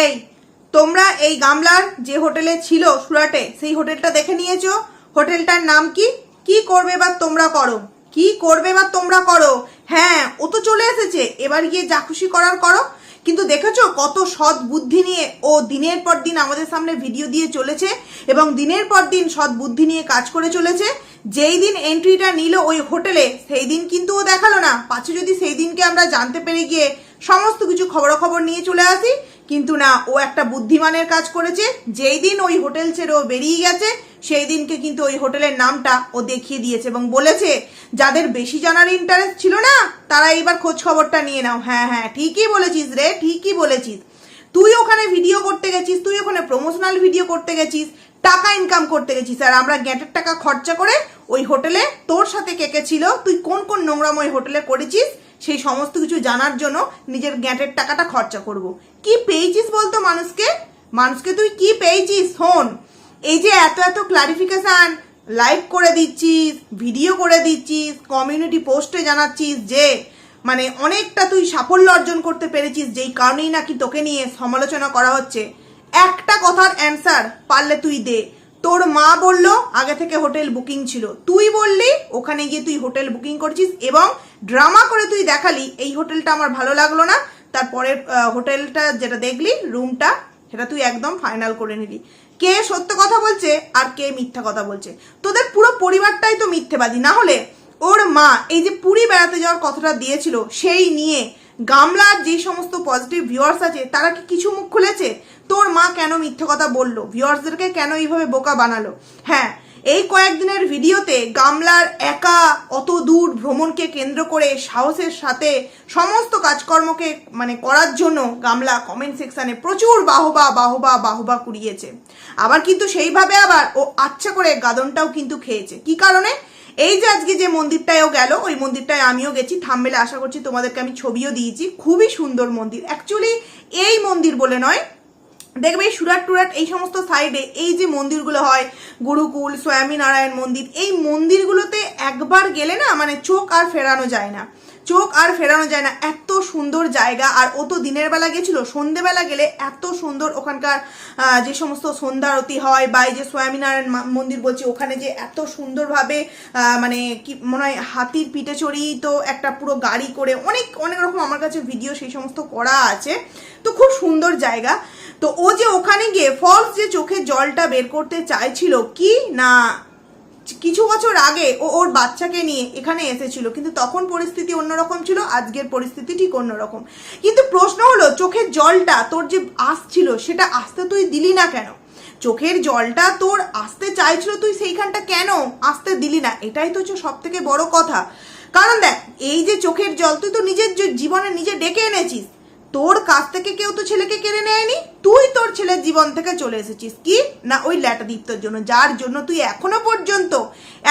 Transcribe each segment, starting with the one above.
এই, তোমরা এই গামলার যে হোটেলে ছিল সুরাটে, সেই হোটেলটা দেখে নিয়েছো? হোটেলটার নাম কি? কি করবে এবার তোমরা করো? কি করবে এবার তোমরা করো? হ্যাঁ ও তো চলে এসেছে। এবার গিয়ে যা খুশি করার করো। কিন্তু দেখেছ কত সৎ বুদ্ধি নিয়ে ও দিনের পর দিন আমাদের সামনে ভিডিও দিয়ে চলেছে এবং দিনের পর দিন সৎ বুদ্ধি নিয়ে কাজ করে চলেছে। যেই দিন এন্ট্রিটা নিল ওই হোটেলে, সেই দিন কিন্তু ও দেখাল না। পাছে যদি সেই দিনকে আমরা জানতে পেরে গিয়ে সমস্ত কিছু খবরাখবর নিয়ে চলে আসি কিন্তু না, ও একটা বুদ্ধিমানের কাজ করেছে, যেই দিন ওই হোটেল ছেড়ে ও বেরিয়ে গেছে, সেই দিনকে কিন্তু ওই হোটেলের নামটা ও দেখিয়ে দিয়েছে এবং বলেছে, যাদের বেশি জানার ইন্টারেস্ট ছিল না, তারা এইবার খোঁজ খবরটা নিয়ে নাও। হ্যাঁ হ্যাঁ ঠিকই বলেছিস রে, ঠিকই বলেছিস। তুই ওখানে ভিডিও করতে গেছিস, তুই ওখানে প্রমোশনাল ভিডিও করতে গেছিস, টাকা ইনকাম করতে গেছিস, আর আমরা গ্যাটের টাকা খরচা করে ওই হোটেলে তোর সাথে কে কে ছিল, তুই কোন কোন নোংরাম ওই হোটেলে করেছিস, সেই সমস্ত কিছু জানার জন্য নিজের গ্যাটের টাকাটা খরচা করব। কি পেয়েছিস বলতো মানুষকে? মানুষকে তুই কি পেয়েছিস? শোন, এই যে এত এত ক্লারিফিকেশন লাইভ করে দিচ্ছিস ভিডিও করে দিচ্ছিস কমিউনিটি পোস্টে জানাচ্ছিস যে মানে অনেকটা তুই সাফল্য অর্জন করতে পেরেছিস, যেই কারণেই নাকি তোকে নিয়ে সমালোচনা করা হচ্ছে। একটা কথার অ্যান্সার পারলে তুই দে। তোর মা বলল, আগে থেকে হোটেল বুকিং ছিল। তুই বললি, ওখানে গিয়ে তুই হোটেল বুকিং করছিস এবং ড্রামা করে তুই দেখালি, এই হোটেলটা আমার ভালো লাগল না। তারপরে হোটেলটা যেটা দেখলি, রুমটা, সেটা তুই একদম ফাইনাল করে নিলি। কে সত্য কথা বলছে আর কে মিথ্যা কথা বলছে? তোদের পুরো পরিবারটাই তো মিথ্যেবাদী। না হলে ওর মা এই যে পুরী বেড়াতে যাওয়ার কথাটা দিয়েছিল, সেই নিয়ে গামলার যে সমস্ত পজিটিভ ভিউয়ার্স আছে, তারা কি কিছু মুখ খুলেছে? তোর মা কেন মিথ্যে কথা বলল? ভিউয়ার্সদেরকে কেন এইভাবে বোকা বানালো? হ্যাঁ এই কয়েকদিনের ভিডিওতে গামলার একা অত দূর ভ্রমণকে কেন্দ্র করে সাহসের সাথে সমস্ত কাজকর্মকে মানে করার জন্য গামলা কমেন্ট সেকশানে প্রচুর বাহবা বাহবা বাহবা কুড়িয়েছে। আবার কিন্তু সেইভাবে আবার ও আচ্ছা করে গাদনটাও কিন্তু খেয়েছে। কি কারণে? এই যে আজকে যে মন্দিরটায়ও গেল, ওই মন্দিরটায় আমিও গেছি। থামবেলে আশা করছি তোমাদেরকে আমি ছবিও দিয়েছি। খুবই সুন্দর মন্দির। অ্যাকচুয়ালি এই মন্দির বলে নয় দেখবে এই সুরাট টুরাট এই সমস্ত সাইডে এই যে মন্দিরগুলো হয়, গুরুকুল, স্বামীনারায়ণ মন্দির, এই মন্দিরগুলোতে একবার গেলে না মানে চোখ আর ফেরানো যায় না। চোখ আর ফেরানো যায় না। এত সুন্দর জায়গা। আর ও তো দিনের বেলা গেছিল। সন্ধেবেলা গেলে এত সুন্দর ওখানকার যে সমস্ত সন্ধ্যারতি হয় বা এই যে স্বামীনারায়ণ মন্দির বলছি, ওখানে যে এত সুন্দরভাবে মানে কি মনে হয় হাতির পিঠে চড়িয়ে তো একটা পুরো গাড়ি করে, অনেক অনেক রকম আমার কাছে ভিডিও সেই সমস্ত করা আছে। তো খুব সুন্দর জায়গা। তো ও যে ওখানে গিয়ে ফলস যে চোখে জলটা বের করতে চাইছিল, কি না কিছু বছর আগে ও ওর বাচ্চাকে নিয়ে এখানে এসেছিল, কিন্তু তখন পরিস্থিতি অন্যরকম ছিল, আজকের পরিস্থিতি ঠিক অন্যরকম। কিন্তু প্রশ্ন হলো, চোখের জলটা তোর যে আসছিল, সেটা আসতে তুই দিলি না কেন? চোখের জলটা তোর আসতে চাইছিল, তুই সেইখানটা কেন আসতে দিলি না? এটাই তো হচ্ছে সব থেকে বড় কথা। কারণ দেখ, এই যে চোখের জল, তুই তো নিজের জীবনে নিজে ডেকে এনেছিস তোর কাছ থেকে কেউ তো ছেলেকে কেড়ে নেয়নি? তুই তোর ছেলের জীবন থেকে চলে এসেছিস, কি? না, ওই ল্যাটাদিত্যর জন্য, যার জন্য তুই এখনও পর্যন্ত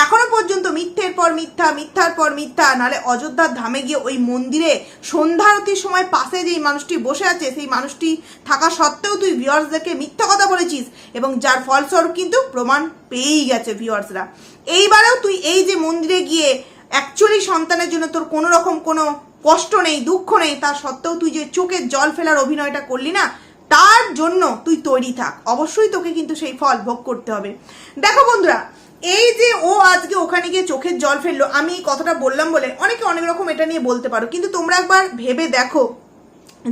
এখনও পর্যন্ত মিথ্যের পর মিথ্যা, মিথ্যার পর মিথ্যা, নালে অযোধ্যার ধামে গিয়ে ওই মন্দিরে সন্ধ্যারতির সময় পাশে যেই মানুষটি বসে আছে, সেই মানুষটি থাকা সত্ত্বেও তুই ভিউয়ার্সদেরকে মিথ্যা কথা বলেছিস, এবং যার ফলস্বরূপ কিন্তু প্রমাণ পেয়েই গেছে ভিউয়ার্সরা এইবারেও তুই এই যে মন্দিরে গিয়ে অ্যাকচুয়ালি সন্তানের জন্য তোর কোনো রকম কোনো কষ্ট নেই, দুঃখ নেই, তা সত্ত্বেও তুই যে চোখের জল ফেলার অভিনয়টা করলি না, তার জন্য তুই তৈরি থাক। অবশ্যই তোকে কিন্তু সেই ফল ভোগ করতে হবে। দেখো বন্ধুরা, এই যে ও আজকে ওখানে গিয়ে চোখের জল ফেলল, আমি এই কথাটা বললাম বলে অনেকে অনেক রকম এটা নিয়ে বলতে পারো, কিন্তু তোমরা একবার ভেবে দেখো,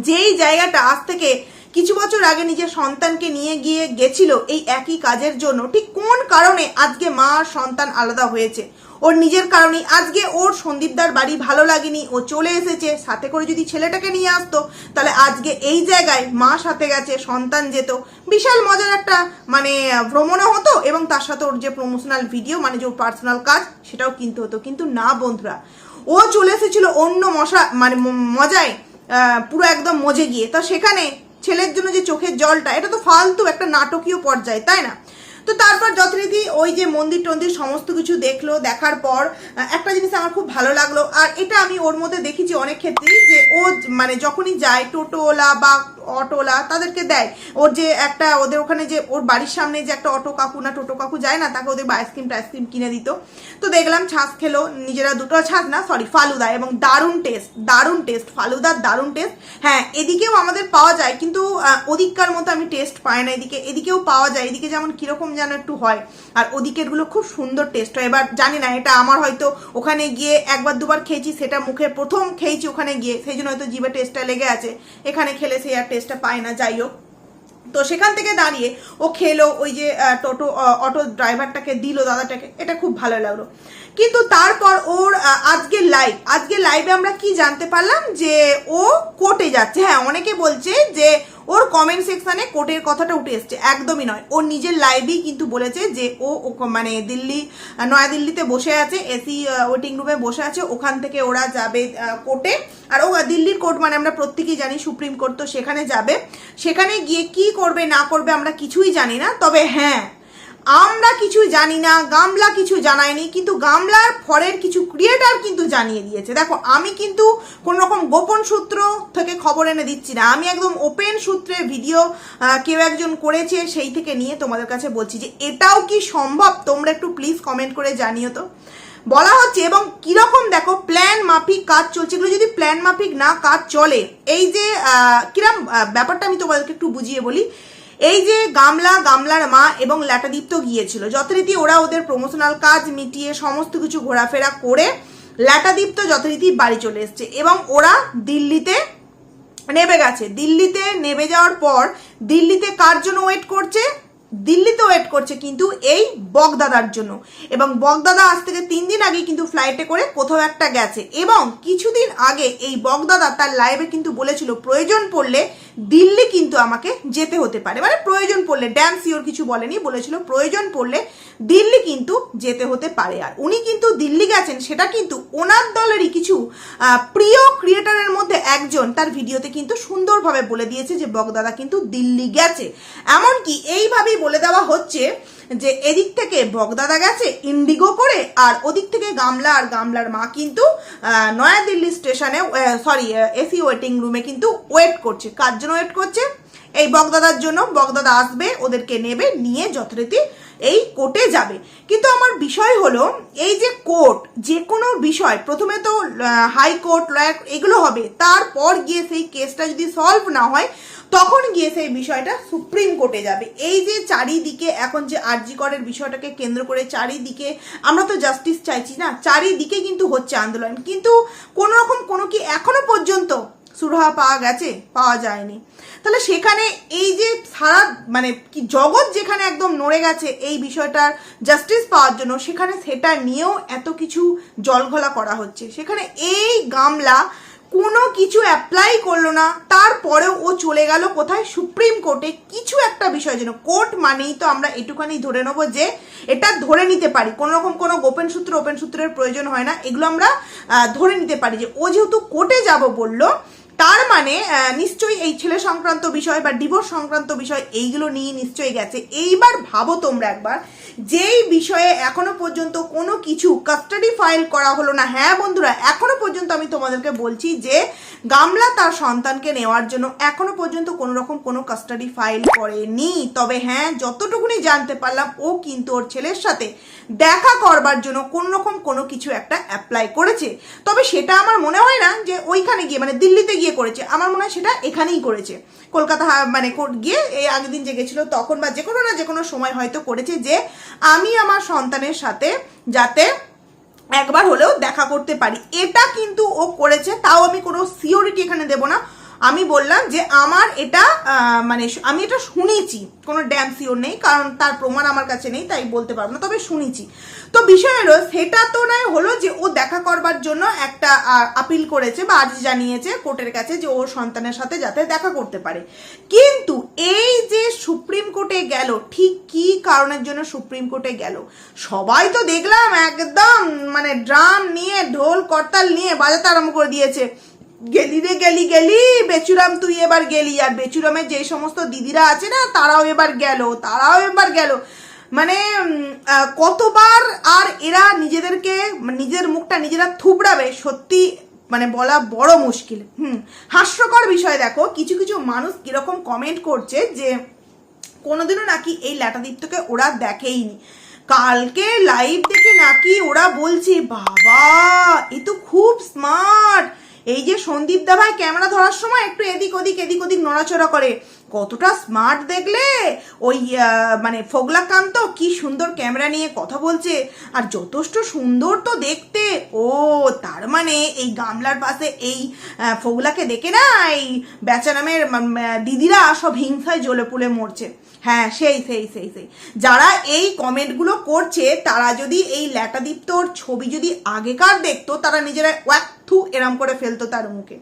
যেই জায়গাটা আজ থেকে কিছু বছর আগে নিজের সন্তানকে নিয়ে গিয়ে গেছিল এই একই কাজের জন্য, ঠিক কোন কারণে আজকে মা সন্তান আলাদা হয়েছে? ওর নিজের কারণেই। আজকে ওর সন্দীপদার বাড়ি ভালো লাগেনি, ও চলে এসেছে, সাথে করে যদি ছেলেটাকে নিয়ে আসতো, তাহলে আজকে এই জায়গায় মা সাথে গেছে, সন্তান যেত। বিশাল মজার একটা মানে ভ্রমণও হতো, এবং তার সাথে ওর যে প্রমোশনাল ভিডিও মানে যে পার্সোনাল কাজ, সেটাও কিনতে হতো। কিন্তু না বন্ধুরা, ও চলে এসেছিল অন্য মশা মানে মজায় পুরো একদম মজে গিয়ে। তা সেখানে ছেলের জন্য যে চোখের জলটা, এটা তো ফালতু একটা নাটকীয় পর্যায়ে, তাই না? তো তারপর যথারীতি ওই যে মন্দির টন্দির সমস্ত কিছু দেখল, দেখার পর একটা জিনিস আমার খুব ভালো লাগল, আর এটা আমি ওর মধ্যে দেখেছি অনেক ক্ষেত্রেই যে ও মানে যখনই যায় টোটোওয়ালা বা অটোলা তাদেরকে দেয়। ওর যে একটা ওদের ওখানে যে ওর বাড়ির সামনে যে একটা অটো কাকু না টোটো কাকু যায় না, তাকে ওদের আইসক্রিম টাইসক্রিম কিনে দিত। তো দেখলাম ছাঁচ খেলো, নিজেরা দুটো ছাঁচ না সরি ফালুদা এবং দারুণ টেস্ট দারুণ টেস্ট, ফালুদার দারুণ টেস্ট। হ্যাঁ এদিকেও আমাদের পাওয়া যায়, কিন্তু ওদিককার মতো আমি টেস্ট পাই না এদিকে, এদিকেও পাওয়া যায়, এদিকে যেমন কীরকম যেন একটু হয়। আর ওদিকেরগুলো খুব সুন্দর টেস্ট হয়। এবার জানি না এটা আমার হয়তো ওখানে গিয়ে একবার দুবার খেয়েছি সেটা মুখে প্রথম খেয়েছি ওখানে গিয়ে সেই জন্য হয়তো জিভে টেস্টটা লেগে আছে। এখানে খেলে সেই আর টেস্টটা পায় না যাই হোক। তো সেখান থেকে দাঁড়িয়ে ও খেলো ওই যে টোটো অটো ড্রাইভারটাকে দিল দাদাটাকে। এটা খুব ভালো লাগল। কিন্তু তারপর ওর আহ, আজকের লাইভ আজকের লাইভে আমরা কি জানতে পারলাম যে ও কোর্টে যাচ্ছে। হ্যাঁ অনেকে বলছে যে ওর কমেন্ট সেকশানে কোর্টের কথাটা উঠে এসছে। একদমই নয়। ওর নিজের লাইভেই কিন্তু বলেছে যে ও মানে দিল্লি, নয়াদিল্লিতে বসে আছে এসি ওয়েটিং রুমে বসে আছে, ওখান থেকে ওরা যাবে কোর্টে। আর ও দিল্লির কোর্ট মানে আমরা প্রত্যেকেই জানি, সুপ্রিম কোর্ট তো সেখানে যাবে। সেখানে গিয়ে কি করবে, না করবে আমরা কিছুই জানি না। তবে হ্যাঁ আমরা কিছু জানি না, গামলা কিছু জানায়নি, কিন্তু গামলার ফরের কিছু ক্রিয়েটার কিন্তু জানিয়ে দিয়েছে। দেখো, আমি কিন্তু কোন রকম গোপন সূত্র থেকে খবর এনে দিচ্ছি না। আমি একদম ওপেন সূত্রে ভিডিও কেউ একজন করেছে, সেই থেকে নিয়ে তোমাদের কাছে বলছি যে, এটাও কি সম্ভব? তোমরা একটু প্লিজ কমেন্ট করে জানিও তো। বলা হচ্ছে, এবং কীরকম দেখো প্ল্যান মাফিক কাজ চলছে। এগুলো যদি প্ল্যান মাফিক না কাজ চলে, এই যে কিরম ব্যাপারটা আমি তোমাদেরকে একটু বুঝিয়ে বলি। এই যে গামলা, গামলার মা এবং ল্যাটাদীপ্ত গিয়েছিল, যথারীতি ওরা ওদের প্রমোশনাল কাজ মিটিয়ে সমস্ত কিছু ঘোরাফেরা করে ল্যাটাদীপ্ত যথারীতি বাড়ি চলে এসছে এবং ওরা দিল্লিতে নেবে গেছে। দিল্লিতে নেবে যাওয়ার পর দিল্লিতে কার জন্য ওয়েট করছে? দিল্লিতে ওয়েট করছে কিন্তু এই বগদাদার জন্য। এবং বগদাদা আজ থেকে তিন দিন আগে কিন্তু ফ্লাইটে করে কোথাও একটা গেছে। এবং কিছুদিন আগে এই বগদাদা তার লাইভে কিন্তু বলেছিল, প্রয়োজন পড়লে দিল্লি কিন্তু আমাকে যেতে হতে পারে। মানে প্রয়োজন পড়লে ড্যাম সিওর কিছু বলেনি, বলেছিল, প্রয়োজন পড়লে দিল্লি কিন্তু যেতে হতে পারে। আর উনি কিন্তু দিল্লি গেছেন, সেটা কিন্তু ওনার দলেরই কিছু প্রিয় ক্রিয়েটারের মধ্যে একজন তার ভিডিওতে কিন্তু সুন্দরভাবে বলে দিয়েছে যে, বগদাদা কিন্তু দিল্লি গেছে। এমনকি এইভাবেই বলে দেওয়া হচ্ছে যে এদিক থেকে বগদাদা গেছে, ইন্ডিগো করে, আর ওদিক থেকে গামলা, আর গামলার মা কিন্তু নয়াদিল্লি স্টেশনে সরি এসি ওয়েটিং রুমে কিন্তু ওয়েট করছে। কার জন্য ওয়েট করছে? এই বগদাদার জন্য। বগদাদা আসবে, ওদেরকে নেবে, নিয়ে যথারীতি এই কোর্টে যাবে। কিন্তু আমার বিষয় হলো, এই যে কোর্ট যে কোনো বিষয়, প্রথমে তো হাইকোর্ট লয়ার এগুলো হবে। তারপর গিয়ে সেই কেসটা যদি সলভ না হয়, তখন গিয়ে সেই বিষয়টা সুপ্রিম কোর্টে যাবে। এই যে চারিদিকে এখন যে আরজি করের বিষয়টাকে কেন্দ্র করে চারিদিকে, আমরা তো জাস্টিস চাইছি না, চারিদিকে কিন্তু হচ্ছে আন্দোলন। কিন্তু কোনো রকম কোনো কি এখনও পর্যন্ত সুরাহা পাওয়া গেছে? পাওয়া যায়নি। তাহলে সেখানে এই যে সারা মানে কি জগৎ যেখানে একদম নড়ে গেছে, এই বিষয়টার জাস্টিস পাওয়ার জন্য সেখানে সেটা নিয়েও এত কিছু জলঘোলা করা হচ্ছে। সেখানে এই গামলা কোনো কিছু অ্যাপ্লাই করল না, তারপরেও ও চলে গেল কোথায়? সুপ্রিম কোর্টে। কিছু একটা বিষয় যেন, কোর্ট মানেই তো আমরা এটুখানি ধরে নেব যে এটা ধরে নিতে পারি। কোনো রকম কোনো গোপন সূত্র, ওপেন সূত্রের প্রয়োজন হয় না। এগুলো আমরা ধরে নিতে পারি যে, ও যেহেতু কোর্টে যাব বলল তার মানে নিশ্চয়ই এই ছেলে সংক্রান্ত বিষয় বা ডিভোর্স সংক্রান্ত বিষয় এইগুলো নিয়ে নিশ্চয়ই গেছে। এইবার ভাবো তোমরা একবার যেই বিষয়ে এখনও পর্যন্ত কোনো কিছু কাস্টাডি ফাইল করা হলো না হ্যাঁ বন্ধুরা, এখনও পর্যন্ত আমি তোমাদেরকে বলছি যে গামলা তার সন্তানকে নেওয়ার জন্য এখনও পর্যন্ত কোনো রকম কোনো কাস্টাডি ফাইল করেনি। তবে হ্যাঁ যতটুকুনি জানতে পারলাম, ও কিন্তু ওর ছেলের সাথে দেখা করবার জন্য কোনো রকম কোনো কিছু একটা অ্যাপ্লাই করেছে। তবে সেটা আমার মনে হয় না যে ওইখানে গিয়ে মানে দিল্লিতে গিয়ে করেছে। আমার মনে হয় সেটা এখানেই করেছে। কলকাতা মানে গিয়ে এই আগের দিন যে গেছিল, তখন বা যে কোনো না যে কোনো সময় হয়তো করেছে যে আমি আমার সন্তানের সাথে যাতে একবার হলেও দেখা করতে পারি। এটা কিন্তু ও করেছে, তাও আমি কোনো সিওরিটি এখানে দেব না। আমি বললাম যে আমার এটা মানে আমি এটা শুনেছি, কোনো ড্যাম সিওর নেই, কারণ তার প্রমাণ আমার কাছে নেই, তাই বলতে পারব না, তবে শুনেছি। তো বিষয় হলো, সেটা তো নয়, হলো যে ও দেখা করবার জন্য একটা আপিল করেছে বা আর্জি জানিয়েছে কোর্টের কাছে যে ওর সন্তানের সাথে যাতে দেখা করতে পারে। কিন্তু এই যে সুপ্রিম কোর্টে গেল, ঠিক কি কারণের জন্য সুপ্রিম কোর্টে গেল? সবাই তো দেখলাম, একদম মানে ড্রাম নিয়ে, ঢোল, করতাল নিয়ে বাজাতে আরম্ভ করে দিয়েছে। গেলি রে, গেলি গেলি। বেচুরাম, তুই এবার গেলি। আর বেচুরামের যে সমস্ত দিদিরা আছে না, তারাও এবার গেল, তারাও এবার গেল। মানে কতবার আর এরা নিজেদেরকে, নিজের মুখটা নিজেরা থুবড়াবে, সত্যি মানে বলা বড় মুশকিল। হুম, হাস্যকর বিষয় দেখো, কিছু কিছু মানুষ কীরকম কমেন্ট করছে যে, কোনোদিনও নাকি এই ল্যাটাদীপ্তকে ওরা দেখেইনি। কালকে লাইভ দেখে নাকি ওরা বলছে, বাবা, এ তো খুব স্মার্ট এই যে সন্দীপ দা ভাই, ক্যামেরা ধরার সময় একটু এদিক ওদিক এদিক ওদিক নড়াচড়া করে। কতটা স্মার্ট দেখলে? ওই মানে ফোগলাকান্ত কি সুন্দর ক্যামেরা নিয়ে কথা বলছে। আর যথেষ্ট সুন্দর তো দেখতে। ও, তার মানে এই গামলার পাশে এই ফোগলাকে দেখে না এই বেচারামের দিদিরা সব হিংসায় জ্বলে পুলে মরছে। হ্যাঁ সেই সেই সেই সেই। যারা এই কমেন্টগুলো করছে, তারা যদি এই ল্যাটাদীপ্তর ছবি যদি আগেকার দেখতো, তারা নিজেরা ওয়াক থু এরম করে ফেলতো তার মুখে।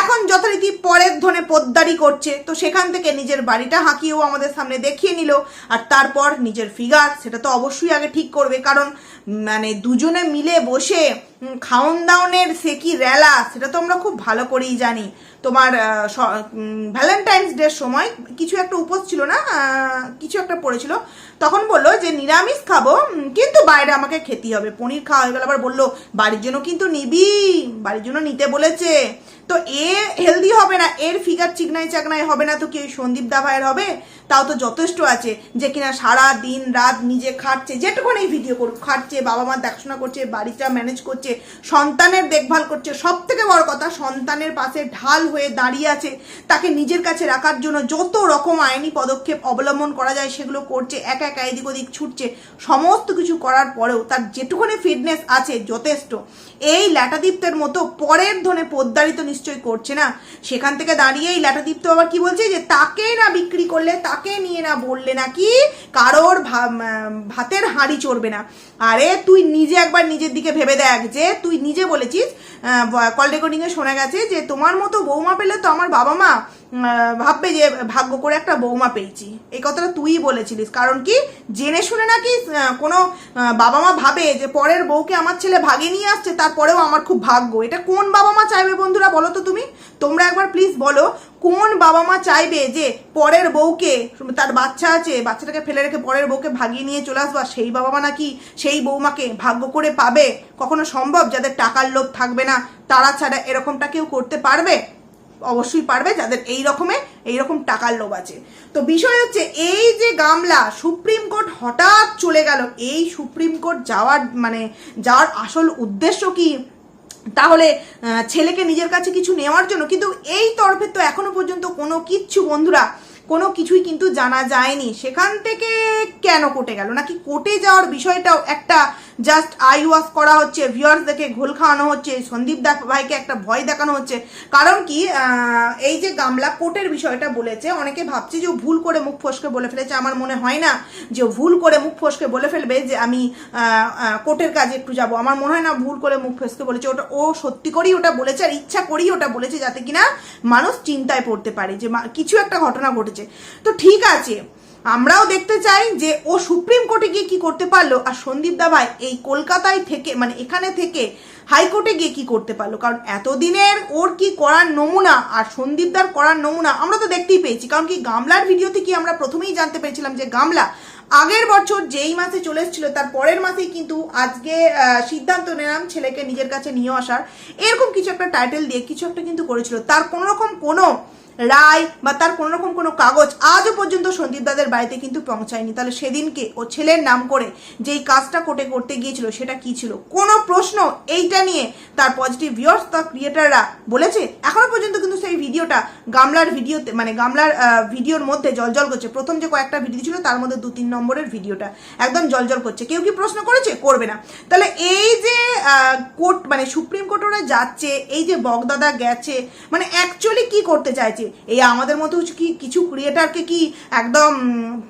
এখন যথারীতি পরের ধনে পোদ্দারি করছে। তো সেখান থেকে নিজের বাড়িটা হাঁকিয়েও আমাদের সামনে দেখিয়ে নিল। আর তারপর নিজের ফিগার, সেটা তো অবশ্যই আগে ঠিক করবে। কারণ মানে দুজনে মিলে বসে খাওন দাওনের সে কি রেলা, সেটা তো আমরা খুব ভালো করেই জানি। তোমার ভ্যালেন্টাইন্স ডের সময় কিছু একটা উপোস ছিল না কিছু একটা পড়েছিল। তখন বলল যে, নিরামিষ খাব কিন্তু বাইরে আমাকে খেতে হবে। পনির খাওয়া হয়ে গেল, আবার বলল, বাড়ির জন্য কিন্তু নিবি, বাড়ির জন্য নিতে বলেছে। তো এ হেলদি হবে না, এর ফিগার চিকনাই চাকনাই হবে না, তো কি ওই সন্দীপ দা ভাইয়ের হবে? তাও তো যথেষ্ট আছে যে কিনা সারা দিন রাত নিজে খাটছে, যেটুকুনি ভিডিও করুক, খাটছে, বাবা মা দেখাশোনা করছে, বাড়িটা ম্যানেজ করছে, সন্তানের দেখভাল করছে সব থেকে বড় কথা সন্তানের পাশে ঢাল হয়ে দাঁড়িয়ে আছে, তাকে নিজের কাছে রাখার জন্য যত রকম আইনি পদক্ষেপ অবলম্বন করা যায়, সেগুলো করছে, একা একা এদিক ওদিক ছুটছে, সমস্ত কিছু করার পরেও তার যেটুকুনি ফিটনেস আছে, যথেষ্ট। এই ল্যাটাদীপ্তের মতো পরের ধনে পোদ্দারিত নিশ্চয়ই করছে না। সেখান থেকে দাঁড়িয়েই ল্যাটা দীপ্ত আবার কি বলছে যে, তাকে না বিক্রি করলে, তাকে নিয়ে না বললে নাকি কারোর ভাতের হাঁড়ি চড়বে না? আরে, তুই নিজে একবার নিজের দিকে ভেবে দেখ যে, তুই নিজে বলেছিস কল রেকর্ডিংয়ে শোনা গেছে যে, তোমার মতো বৌমা পেলে তো আমার বাবা মা ভাববে যে ভাগ্য করে একটা বৌমা পেয়েছি। এই কথাটা তুই বলেছিলিস। কারণ কি? জেনে শুনে নাকি কোনো বাবা মা ভাবে যে পরের বউকে আমার ছেলে ভাগে নিয়ে আসছে, তারপরেও আমার খুব ভাগ্য। এটা কোন বাবা মা চাইবে বন্ধুরা বলো তো তুমি? তোমরা একবার প্লিজ বলো, কোন বাবা মা চাইবে যে পরের বউকে, তার বাচ্চা আছে, বাচ্চাটাকে ফেলে রেখে পরের বউকে ভাগিয়ে নিয়ে চলে আসবা সেই বাবা মা নাকি সেই বৌমাকে ভাগ্য করে পাবে? কখনো সম্ভব? যাদের টাকার লোভ থাকবে না, তারা ছাড়া এরকমটা কেউ করতে পারবে? অবশ্যই পারবে যাদের এই রকমে, এই রকম টাকার লোভ আছে। তো বিষয় হচ্ছে, এই যে গামলা, সুপ্রিম কোর্ট হঠাৎ চলে গেল। এই সুপ্রিম কোর্ট যাওয়ার মানে যাওয়ার আসল উদ্দেশ্য কি? তাহলে ছেলেকে নিজের কাছে কিছু নেওয়ার জন্য, কিন্তু এই তরফে তো এখনও পর্যন্ত কোনো কিচ্ছু বন্ধুরা কোনো কিছুই কিন্তু জানা যায়নি। সেখান থেকে কেন কোর্টে গেল? নাকি কোর্টে যাওয়ার বিষয়টাও একটা জাস্ট আই ওয়াশ করা হচ্ছে ভিউয়ার্সদেরকে ঘোল খাওয়ানো হচ্ছে, সন্দীপ দা ভাইকে একটা ভয় দেখানো হচ্ছে। কারণ কি এই যে গামলা কোর্টের বিষয়টা বলেছে, অনেকে ভাবছে যে ভুল করে মুখ ফসকে বলে ফেলেছে। আমার মনে হয় না যে ভুল করে মুখ ফসকে বলে ফেলবে যে আমি কোর্টের কাজে একটু যাব। আমার মনে হয় না ভুল করে মুখ ফসকে বলেছে। ওটা, ও সত্যি করেই ওটা বলেছে আর ইচ্ছা করেই ওটা বলেছে যাতে কিনা মানুষ চিন্তায় পড়তে পারে যে কিছু একটা ঘটনা ঘটেছে। তো ঠিক আছে, আমরাও দেখতে চাই যে ও সুপ্রিম কোর্টে গিয়ে কি করতে পারল আর সন্দীপ দা ভাই এই কলকাতায় থেকে মানে এখানে থেকে হাইকোর্টে গিয়ে কি করতে পারল? কারণ এতদিনের ওর কি করার নমুনা আর সন্দীপদার করার নমুনা আমরা তো দেখতেই পেয়েছি। কারণ কি গামলার ভিডিওতে কি আমরা প্রথমেই জানতে পেরেছিলাম যে গামলা আগের বছর যেই মাসে চলে এসেছিল, তার পরের মাসেই কিন্তু আজকে সিদ্ধান্ত নিলাম ছেলেকে নিজের কাছে নিয়ে আসার। এরকম কিছু একটা টাইটেল দিয়ে কিছু একটা কিন্তু করেছিল। তার কোনো রকম কোনো রায় বা তার কোনো রকম কোনো কাগজ আজও পর্যন্ত সন্দীপ দাদের বাড়িতে কিন্তু পৌঁছায়নি। তাহলে সেদিনকে ও ছেলের নাম করে যেই কাজটা কোর্টে করতে গিয়েছিল সেটা কি ছিল? কোনো প্রশ্ন এইটা নিয়ে তার পজিটিভ ভিউয়ার্স তার ক্রিয়েটাররা বলেছে, এখনও পর্যন্ত কিন্তু সেই ভিডিওটা গামলার ভিডিওতে মানে গামলার ভিডিওর মধ্যে জলজল করছে। প্রথম যে কয়েকটা ভিডিও ছিল তার মধ্যে দু তিন নম্বরের ভিডিওটা একদম জলজল করছে। কেউ কি প্রশ্ন করেছে? করবে না। তাহলে এই যে কোর্ট মানে সুপ্রিম কোর্ট ওরা যাচ্ছে, এই যে বগদাদা গেছে মানে অ্যাকচুয়ালি কি করতে চাইছে? এই আমাদের মতো কি কিছু ক্রিয়েটারকে কি একদম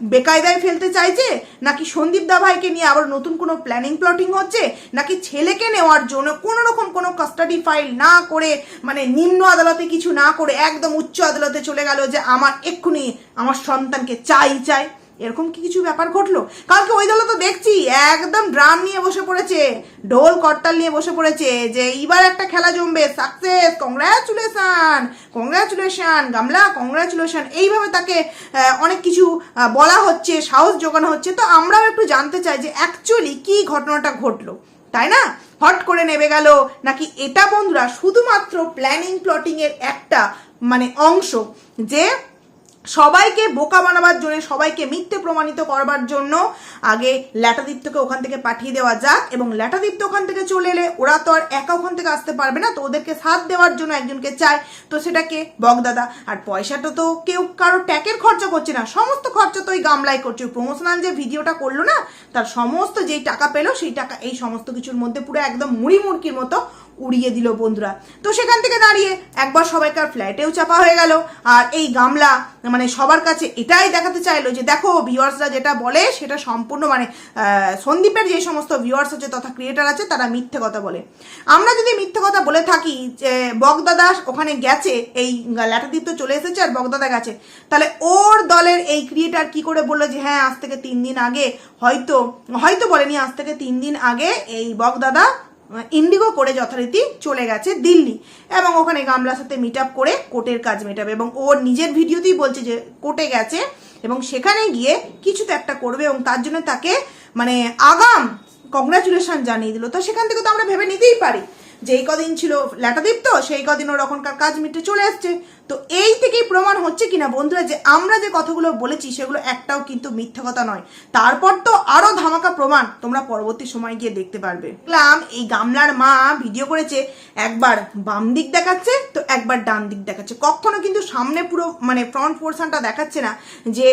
বেকায়দায় ফেলতে চাইছে? নাকি সন্দীপ দা ভাইকে নিয়ে আবার নতুন কোনো প্ল্যানিং প্লটিং হচ্ছে? নাকি ছেলেকে নেওয়ার জন্য কোনো রকম কোনো কাস্টাডি ফাইল না করে মানে নিম্ন আদালতে কিছু না করে একদম উচ্চ আদালতে চলে গেল যে আমার এক্ষুনি আমার সন্তানকে চাই চাই? এরকম কি কিছু ব্যাপার ঘটলো? কালকে ওই দলে তো দেখছি, একদম ড্রাম নিয়ে বসে পড়েছে, ঢোল করতাল নিয়ে বসে পড়েছে, যে এইবার একটা খেলা জমবে সাকসেস কংগ্রাচুলেশন কংগ্রাচুলেশন গামলা কংগ্রাচুলেশন এইভাবে তাকে অনেক কিছু বলা হচ্ছে, সাহস জোগানো হচ্ছে। তো আমরাও একটু জানতে চাই যে অ্যাকচুয়ালি কি ঘটনাটা ঘটলো, তাই না? হট করে নেবে গেল, নাকি এটা বন্ধুরা শুধুমাত্র প্ল্যানিং প্লটিং এর একটা মানে অংশ, যে সবাইকে বোকা বানাবার জন্য, সবাইকে মিথ্যে প্রমাণিত করবার জন্য আগে ল্যাটাদীপ্তকে ওখান থেকে পাঠিয়ে দেওয়া যাক এবং ল্যাটাদীপ্ত ওখান থেকে চলে এলে ওরা তো আর একা ওখান থেকে আসতে পারবে না, তো ওদেরকে সাথ দেওয়ার জন্য একজনকে চায়। তো সেটাকে বগদাদা, আর পয়সাটা তো কেউ কারও ট্যাকের খরচা করছে না, সমস্ত খরচা তো ওই গামলাই করছে। প্রমোশনাল যে ভিডিওটা করল না, তার সমস্ত যেই টাকা পেল, সেই টাকা, এই সমস্ত কিছুর মধ্যে পুরো একদম মুড়ি মুড়কির মতো উড়িয়ে দিল বন্ধুরা। তো সেখান থেকে দাঁড়িয়ে একবার সবাইকার ফ্ল্যাটেও চাপা হয়ে গেল। আর এই গামলা মানে সবার কাছে এটাই দেখাতে চাইলো যে, দেখো ভিউয়ার্সরা যেটা বলে সেটা সম্পূর্ণ মানে সন্দীপের যে সমস্ত ভিউয়ার্স আছে তথা ক্রিয়েটার আছে, তারা মিথ্যে কথা বলে। আমরা যদি মিথ্যে কথা বলে থাকি যে বগদাদা ওখানে গেছে, এই ল্যাটাদীপ্ত চলে এসেছে আর বগদাদা গেছে, তাহলে ওর দলের এই ক্রিয়েটার কি করে বলল যে হ্যাঁ আজ থেকে তিন দিন আগে হয়তো হয়তো বলেনি, আজ থেকে তিন দিন আগে এই বগদাদা ইন্ডিগো করে যথারীতি চলে গেছে দিল্লি এবং ওখানে গামলার সাথে মিট করে কোর্টের কাজ মেটাবে এবং ওর নিজের ভিডিওতেই বলছে যে কোর্টে গেছে এবং সেখানে গিয়ে কিছু তো একটা করবে এবং তার জন্য তাকে মানে আগাম কংগ্রাচুলেশন জানিয়ে দিল। তো সেখান থেকে তো আমরা ভেবে নিতেই পারি। যেই কদিন ছিল ল্যাটাদীপ্ত, সেই কদিন ওর ওখানকার কাজ মিটে চলে আসছে। তো এই থেকেই প্রমাণ হচ্ছে কিনা বন্ধুরা, যে আমরা যে কথাগুলো বলেছি সেগুলো একটাও কিন্তু মিথ্যা কথা নয়। তারপর তো আরও ধামাকা প্রমাণ তোমরা পরবর্তী সময় গিয়ে দেখতে পারবে। দেখলাম এই গামলার মা ভিডিও করেছে, একবার বাম দিক দেখাচ্ছে, তো একবার ডান দিক দেখাচ্ছে। কখনো কিন্তু সামনে পুরো মানে ফ্রন্ট পোর্শনটা দেখাচ্ছে না যে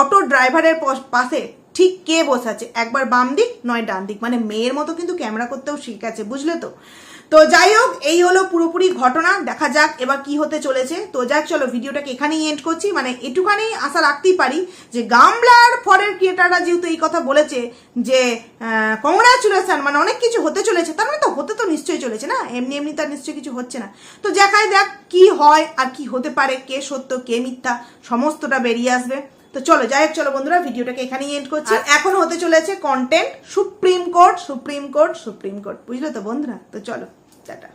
অটো ড্রাইভারের পাশে ঠিক কে বসে আছে? একবার বাম দিক, নয় ডান দিক। মানে মেয়ের মতো কিন্তু ক্যামেরা করতেও শিখেছে বুঝলে তো? তো যাই হোক, এই হলো পুরোপুরি ঘটনা, দেখা যাক এবার কি হতে চলেছে। তো যাক, চলো ভিডিওটাকে এখানেই এন্ড করছি। মানে এটুখানি আশা রাখতেই পারি যে গামলার ফরের ক্রিয়েটাররা যেহেতু এই কথা বলেছে যে কংগ্রাচুলেশন মানে অনেক কিছু হতে চলেছে, তার মানে তো হতে তো নিশ্চয়ই চলেছে না? এমনি এমনি তার নিশ্চয়ই কিছু হচ্ছে না। তো দেখাই দেখ কি হয় আর কি হতে পারে, কে সত্য, কে মিথ্যা, সমস্তটা বেরিয়ে আসবে। তো চলো যাই হোক চলো বন্ধুরা ভিডিওটাকে এখানেই এন্ড করছি। এখন হতে চলেছে content supreme court supreme court supreme court বুঝলো তো বন্ধুরা? তো চলো টাটা।